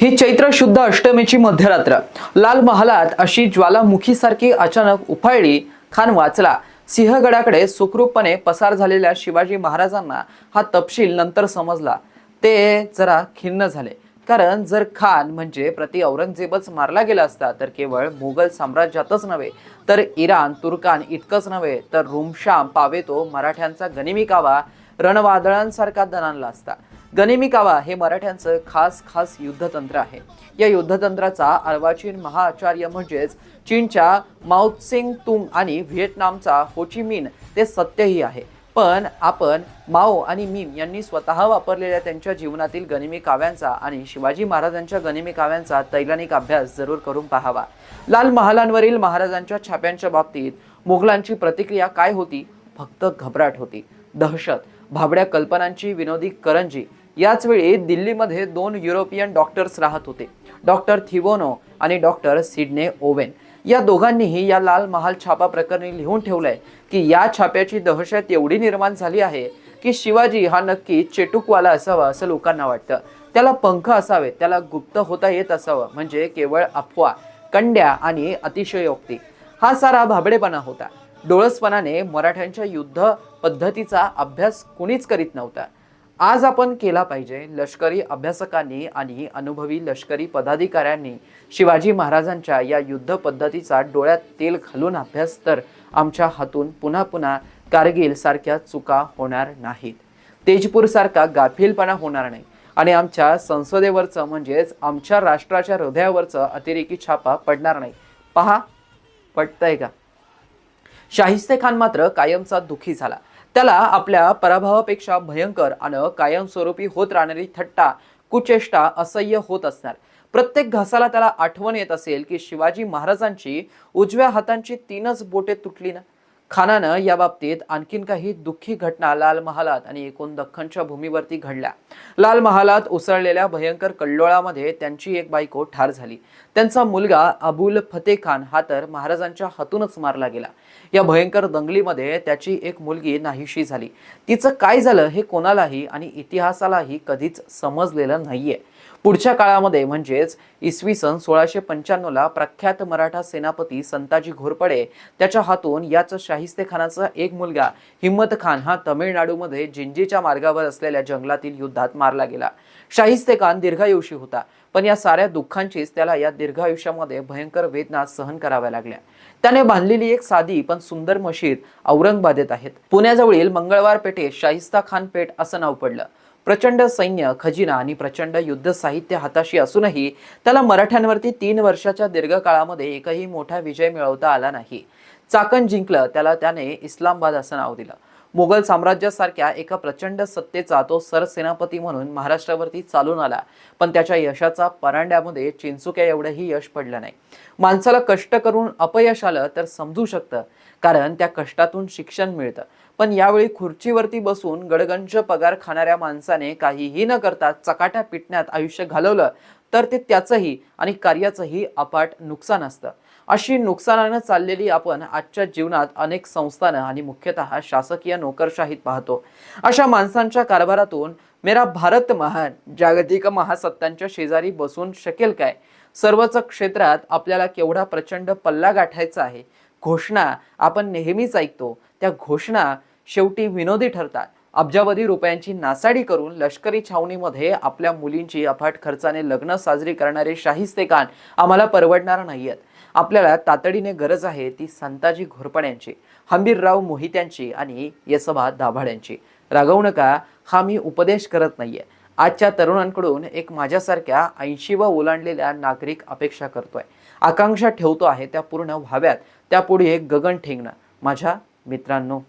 ही चैत्र शुद्ध अष्टमीची मध्यरात्र. लाल महालात अशी ज्वालामुखीसारखी अचानक उफाळली खान वाचला. सिंहगडाकडे सुखरूपपणे पसार झालेल्या शिवाजी महाराजांना हा तपशील नंतर समजला. ते जरा खिन्न झाले. कारण जर खान म्हणजे प्रति औरंगजेबच मारला गेला असता तर केवळ मुघल साम्राज्यातच नव्हे तर इराण तुर्कान इतकंच नव्हे तर रुमशाम पावेतो मराठ्यांचा गनिमी कावा रणवादळांसारखा दणाणला असता. गनिमी कावा हे मराठ्यांचं खास खास युद्धतंत्र आहे. या युद्धतंत्राचा अर्वाचीन महाआचार्य म्हणजेच चीनच्या माओत्सिंग तुंग आणि व्हिएतनामचा होचिमिन ते सत्यही आहे. पण आपण माओ आणि मीम यांनी स्वतः वापरलेल्या त्यांच्या जीवनातील गनिमी काव्यांचा आणि शिवाजी महाराजांच्या गनिमी काव्यांचा तैलानिक अभ्यास जरूर करून पाहावा. लाल महालांवरील महाराजांच्या छाप्यांच्या बाबतीत मुघलांची प्रतिक्रिया काय होती? फक्त घबराट होती. दहशत भाबड्या कल्पनांची विनोदी करंजी याच वेळी दिल्लीमध्ये दोन युरोपियन डॉक्टर्स राहत होते डॉक्टर थिवोनो आणि डॉक्टर सिडने ओवेन. या दोघांनीही या लाल महाल छापा प्रकरणी लिहून ठेवलंय की या छाप्याची दहशत एवढी निर्माण झाली आहे की शिवाजी हा नक्की चेटूकवाला असावा असं लोकांना वाटतं. त्याला पंख असावे त्याला गुप्त होता येत असावं म्हणजे केवळ अफवा कंड्या आणि अतिशयोक्ती. हा सारा भाबडेपणा होता. डोळसपणाने मराठ्यांच्या युद्ध पद्धतीचा अभ्यास कुणीच करीत नव्हता. आज आपण केला पाहिजे लष्करी अभ्यासकांनी आणि अनुभवी लष्करी पदाधिकाऱ्यांनी शिवाजी महाराजांच्या या युद्ध पद्धतीचा डोळ्यात तेल घालून अभ्यास तर आमच्या हातून पुन्हा पुन्हा कारगिल सारख्या चुका होणार नाहीत. तेजपूर सारखा गाफीलपणा होणार नाही आणि आमच्या संसदेवरचं म्हणजेच आमच्या राष्ट्राच्या हृदयावरचं अतिरेकी छापा पडणार नाही. पहा पटतंय का? शाहिस्ते खान मात्र कायमचा दुखी झाला. त्याला आपल्या पराभवापेक्षा भयंकर आणि कायमस्वरूपी होत राहणारी थट्टा कुचेष्टा असह्य होत असणार. प्रत्येक घासाला त्याला आठवण येत असेल की शिवाजी महाराजांची उजव्या हातांची तीनच बोटे तुटली ना? खानानं या बाबतीत आणखीन काही दुःखी घटना लाल महालात आणि एकूण दख्खनच्या भूमीवरती घडल्या. लाल महालात उसळलेल्या भयंकर कल्लोळामध्ये त्यांची एक बायको ठार झाली. त्यांचा मुलगा अबुल फते खान हा तर महाराजांच्या हातूनच मारला गेला. या भयंकर दंगलीमध्ये त्याची एक मुलगी नाहीशी झाली. तिचं काय झालं हे कोणालाही आणि इतिहासालाही कधीच समजलेलं नाहीये. पुढच्या काळामध्ये म्हणजेच इसवी सन सोळाशे पंच्याण्णवला प्रख्यात मराठा सेनापती संताजी घोरपडे त्याच्या हातून याच शाहिस्ते खानाचा एक मुलगा हिम्मत खान हा तमिळनाडूमध्ये जिंजीच्या मार्गावर असलेल्या जंगलातील युद्धात मारला गेला. शाहिस्ते खान दीर्घायुषी होता पण या साऱ्या दुःखांचीच त्याला या दीर्घायुष्यामध्ये भयंकर वेदना सहन कराव्या लागल्या. त्याने बांधलेली एक साधी पण सुंदर मशीद औरंगाबादेत आहेत. पुण्याजवळील मंगळवार पेठेत शाहिस्ता खान पेठ असं नाव पडलं. प्रचंड सैन्य खजिना आणि प्रचंड युद्ध साहित्य हाताशी असूनही त्याला मराठ्यांवरती तीन वर्षाच्या दीर्घकाळामध्ये एकही मोठा विजय मिळवता आला नाही. चाकण जिंकलं त्याला त्याने इस्लामबाद असं नाव दिलं. मुघल साम्राज्यासारख्या एका प्रचंड सत्तेचा तो सरसेनापती म्हणून महाराष्ट्रावरती चालून आला. पण त्याच्या यशाचा परांड्यामध्ये चिंचुक्या एवढंही यश पडलं नाही. माणसाला कष्ट करून अपयश आलं तर समजू शकतं कारण त्या कष्टातून शिक्षण मिळतं. पण यावेळी खुर्चीवरती बसून गडगंज पगार खाणाऱ्या माणसाने काहीही न करता चकाट्या पिटण्यात आयुष्य घालवलं तर ते त्याचंही आणि कार्याचंही अपाट नुकसान असतं. अशी नुकसानानं चाललेली आपण आजच्या जीवनात अनेक संस्थानं आणि मुख्यतः शासकीय नोकरशाहीत पाहतो. अशा माणसांच्या कारभारातून मेरा भारत महान जागतिक महासत्तांच्या शेजारी बसून शकेल काय? सर्वच क्षेत्रात आपल्याला केवढा प्रचंड पल्ला गाठायचा आहे? घोषणा आपण नेहमीच ऐकतो. त्या घोषणा शेवटी विनोदी ठरतात. अब्जावधी रुपयांची नासाडी करून लष्करी छावणीमध्ये आपल्या मुलींची अफाट खर्चाने लग्न साजरी करणारे शाहिस्ते कान आम्हाला परवडणार नाहीयेत. आपल्याला तातडीने गरज आहे ती संताजी घोरपड्यांची हंबीरराव मोहित्यांची आणि यसभा दाभाड्यांची रागवू नका हा मी उपदेश करत नाहीये. आजच्या तरुणांकडून एक माझ्यासारख्या ऐंशी व ओलांडलेल्या नागरिक अपेक्षा करतोय. आकांक्षा ठेवतो आहे त्या पूर्ण व्हाव्यात त्यापुढे गगन ठेंगणं. माझ्या मित्रांनो